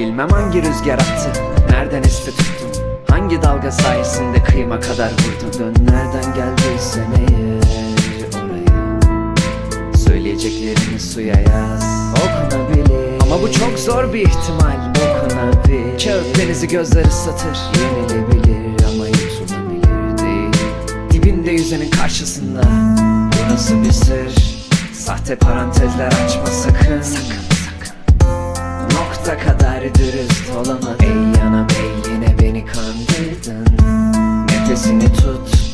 Bilmem hangi rüzgar attı Nereden esti tuttun Hangi dalga sayesinde kıyıma kadar vurdun Dön nereden geldiysen eğer oraya? Söyleyeceklerini suya yaz. Okunabilir. Ama bu çok zor bir ihtimal. Dokunabilir Kağıt denizi gözler ıslatır Yenilebilir ama yutulabilir değil. Dibinde yüzenin karşısında. Bu nasıl bir sır? Sahte parantezler açma sakın Nokta kadar dürüst olamadın Ey yanam ey yine beni kandırdın. Nefesini tut,